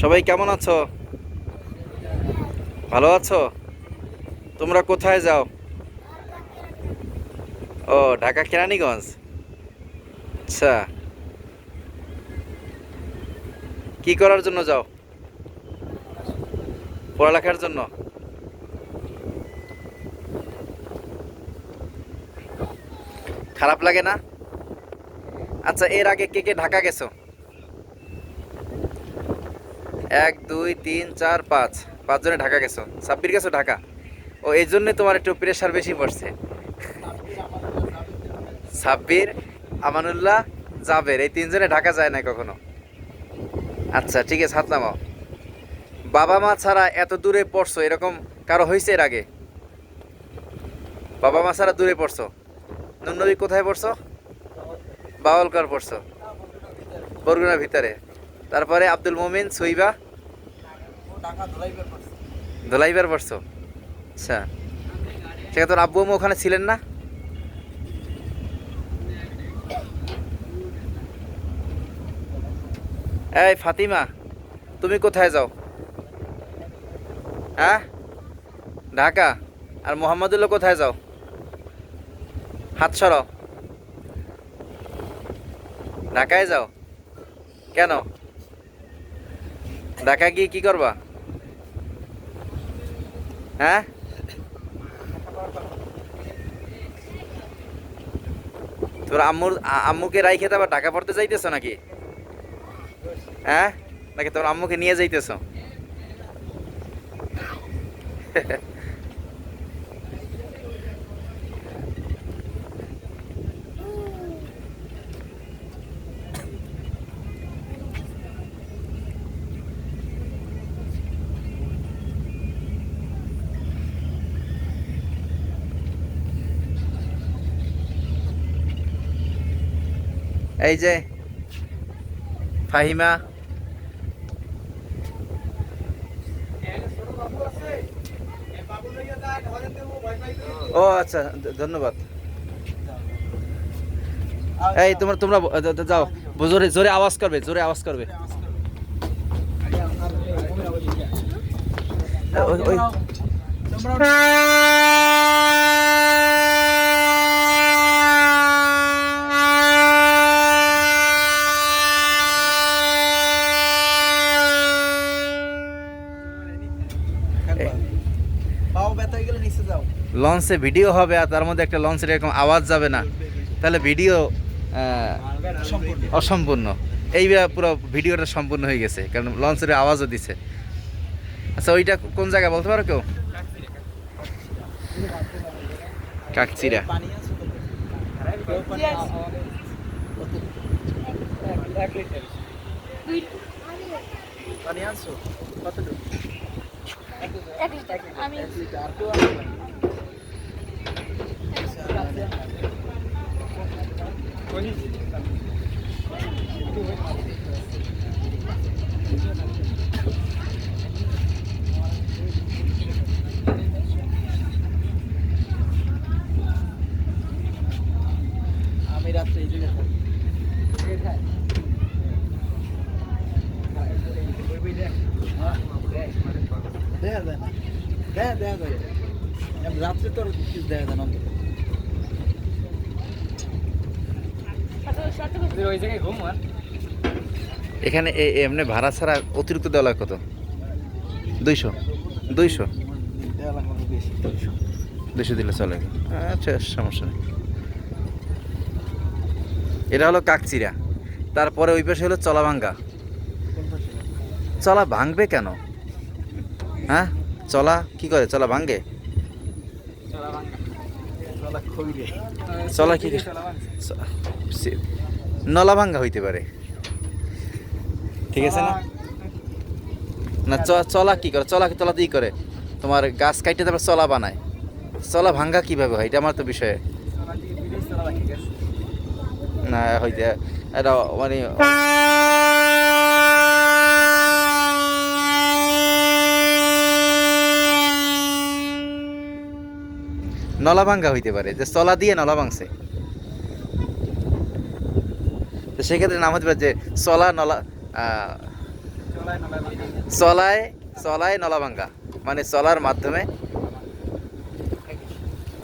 সবাই কেমন আছো? ভালো আছো? তোমরা কোথায় যাও? ও, ঢাকা কেরানীগঞ্জ? আচ্ছা। কি করার জন্য যাও? পড়ালেখার জন্য? খারাপ লাগে না? আচ্ছা এর আগে কে কে ঢাকা গেছো? এক, দুই, তিন, চার, পাঁচ। পাঁচজনে ঢাকা গেছো। সাব্বির গেছো ঢাকা? ও, এই জন্যে তোমার একটু প্রেশার বেশি পড়ছে। সাব্বির, আমানুল্লাহ জাবের এই তিনজনে ঢাকা যায় না কখনো। আচ্ছা ঠিক আছে, হাত নামাও। বাবা মা ছাড়া এত দূরে পড়ছো? এরকম কারও হয়েছে এর আগে? বাবা মা ছাড়া দূরে পড়ছো? নুনবী কোথায় পড়ছো? বাওয়ালকার পড়ছো। বরগুনার ভিতরে। তারপরে আব্দুল মোমিন, সুইবা ধোলাইবার পড়ছো আচ্ছা। ঠিক আছে, তোর আব্বু আম্মু ওখানে ছিলেন না? এই ফাতিমা, তুমি কোথায় যাও? হ্যাঁ? ঢাকা? আর মোহাম্মদুল্লাহ কোথায় যাও? হাত সরাও। ঢাকায় যাও? কেন? ঢাকা গিয়ে কি করবা? হ্যাঁ? তোর আম্মুর আম্মুকে রাইখে খেতে টাকা পড়তে যাইতেছ নাকি? হ্যাঁ? নাকি তোর আম্মুকে নিয়ে যাইতেছো? এই যে, ফাহিমা। ও আচ্ছা ধন্যবাদ। এই, তোমরা তোমরা যাও। জোরে জোরে আওয়াজ করবে, জোরে আওয়াজ করবে। লঞ্চে ভিডিও হবে আর তার মধ্যে একটা লঞ্চের এরকম আওয়াজ যাবে না। তাহলে ভিডিও অসম্পূর্ণ। এই পুরো ভিডিওটা সম্পূর্ণ হয়ে গেছে কারণ লঞ্চের আওয়াজও দিছে। আচ্ছা ওইটা কোন জায়গা বলতে পারো কেউ? কাকচিরা পানি কত? আনছো? লিটার আমি এক লিটার আর কেউ আনবে না? আমি রাত্রে এই থাকি। দেখা যায় না। দেখা দেখা যায়। রাত্রে তো আর কিছু দেখা যায় না। অন্তত এখানে এমনি ভাড়া ছাড়া অতিরিক্ত দেওয়া লাগে কত? দুইশো? দুইশো? দুইশো দিলে চলে। আচ্ছা সমস্যা নেই। এটা হলো কাকচিরা তারপরে ওই পাশে হলো চলা ভাঙ্গা চলা ভাঙবে কেন? হ্যাঁ? চলা কি করে? চলা ভাঙে? চলা খইরে চলা কি নলা ভাঙ্গা হইতে পারে। ঠিক আছে না? না চলা কি করে? চলা কি তলা দিয়ে করে? তোমার গাছ কাইটে তারপর চলা বানায়। চলা ভাঙ্গা কীভাবে হয়? এটা আমার তো বিষয়ে। না হইতে এটা মানে নলা ভাঙ্গা হইতে পারে, যে চলা দিয়ে নলা ভাঙছে তো সেক্ষেত্রে নাম হতে পারে যে চলা নলা চলায় চলায় নলাভাঙ্গা মানে চলার মাধ্যমে।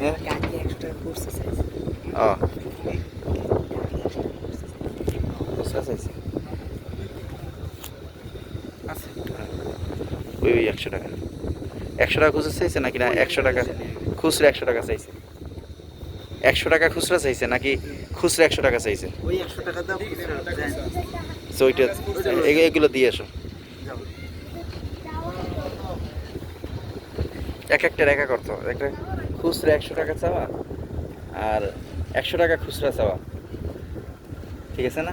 হ্যাঁ? ও। আছে ওই ওই একশো টাকা। একশো টাকা খুচরা চাইছে নাকি না একশো টাকা খুচরা একশো টাকা চাইছে? একশো টাকা খুচরা চাইছে নাকি খুচরা একশো টাকা চাইছে? তো ওইটা এগুলো দিয়ে এসো যাও। এক একটা রেখা করতো একটা খুচরা একশো টাকা চাওয়া আর একশো টাকা খুচরা চাওয়া। ঠিক আছে না?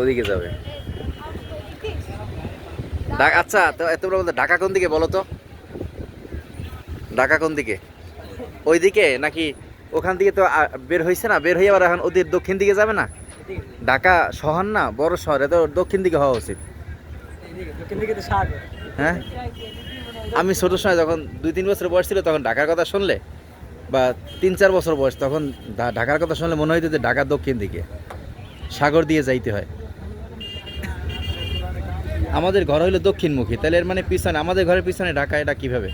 ওদিকে যাবে। আচ্ছা তো তোমরা বলতে ঢাকা কোন দিকে বলো তো? ঢাকা কোন দিকে? ওই দিকে নাকি ওখান থেকে তো বের হয়েছে না? বের হয়ে আবার এখন ওদের দক্ষিণ দিকে যাবে না? ঢাকা শহর না? বড় শহর তো দক্ষিণ দিকে হওয়া উচিত। হ্যাঁ? আমি ছোট সময় যখন দুই তিন বছর বয়স ছিল তখন ঢাকার কথা শুনলে বা তিন চার বছর বয়স তখন ঢাকার কথা শুনলে মনে হইতো যে ঢাকা দক্ষিণ দিকে। সাগর দিয়ে যাইতে হয়। আমাদের ঘর হইল দক্ষিণমুখী তাহলে এর মানে পিছনে আমাদের ঘরের পিছনে ঢাকা এটা কীভাবে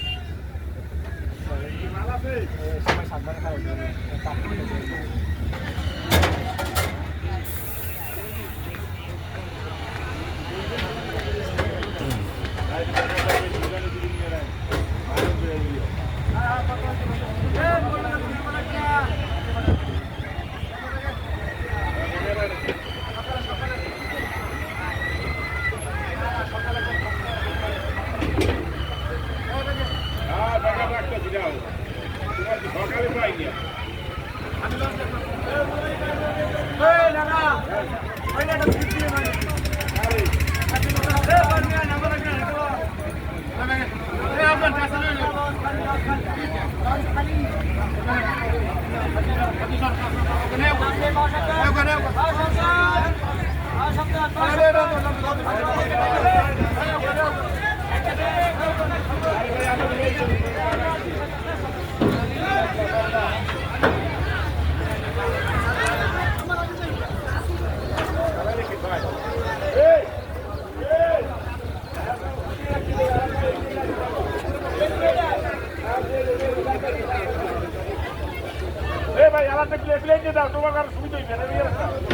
এ ভাই আমার প্লেট প্লেট দাও তোমার সুবিধা হইবে না